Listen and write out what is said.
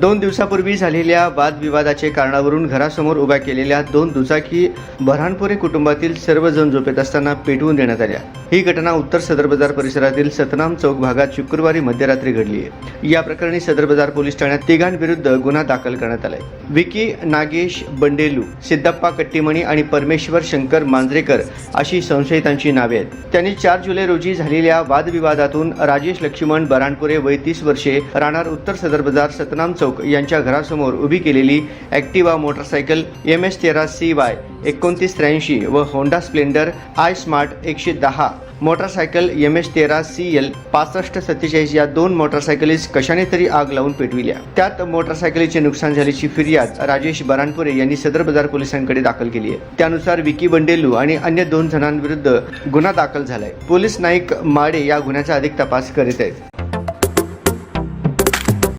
दोन दिवसापूर्वी झालेल्या वादविवादाचे कारणावरून घरासमोर उभ्या केलेल्या दोन दुचाकी बऱ्हाणपुरे कुटुंबातील सर्वजण झोपेत असताना पेटवून देण्यात आल्या. ही घटना उत्तर सदर बाजार परिसरातील सतनाम चौक भागात शुक्रवारी मध्यरात्री घडली आहे. या प्रकरणी सदर बाजार पोलीस ठाण्यात तिघांविरुद्ध गुन्हा दाखल करण्यात आलाय. विकी नागेश बंडेलू सिद्धप्पा कट्टीमणी आणि परमेश्वर शंकर मांजरेकर अशी संशयितांची नावे आहेत. त्यांनी चार जुलै रोजी झालेल्या वादविवादातून राजेश लक्ष्मण बऱ्हाणपुरे वय तीस वर्षे राहणार उत्तर सदर बाजार सतनाम चौक यांच्या घरासमोर उभी केलेली ॲक्टिवा मोटरसायकल एम एस तेरा सी वाय एकोणतीस त्र्याऐंशी व होंडा स्प्लेंडर आय स्मार्ट एकशे दहा मोटरसायकल एम एच तेरा सी एल पासष्ट सत्तेचाळीस या दोन मोटरसायकलीस कशाने तरी आग लावून पेटविल्या. त्यात मोटरसायकलीचे नुकसान झाल्याची फिर्याद राजेश बरानपुरे यांनी सदर बाजार पोलिसांकडे दाखल केली आहे त्यानुसार विकी बंडेलू आणि अन्य दोन जणांविरुद्ध गुन्हा दाखल झालाय. पोलीस नाईक माडे या गुन्ह्याचा अधिक तपास करीत आहेत.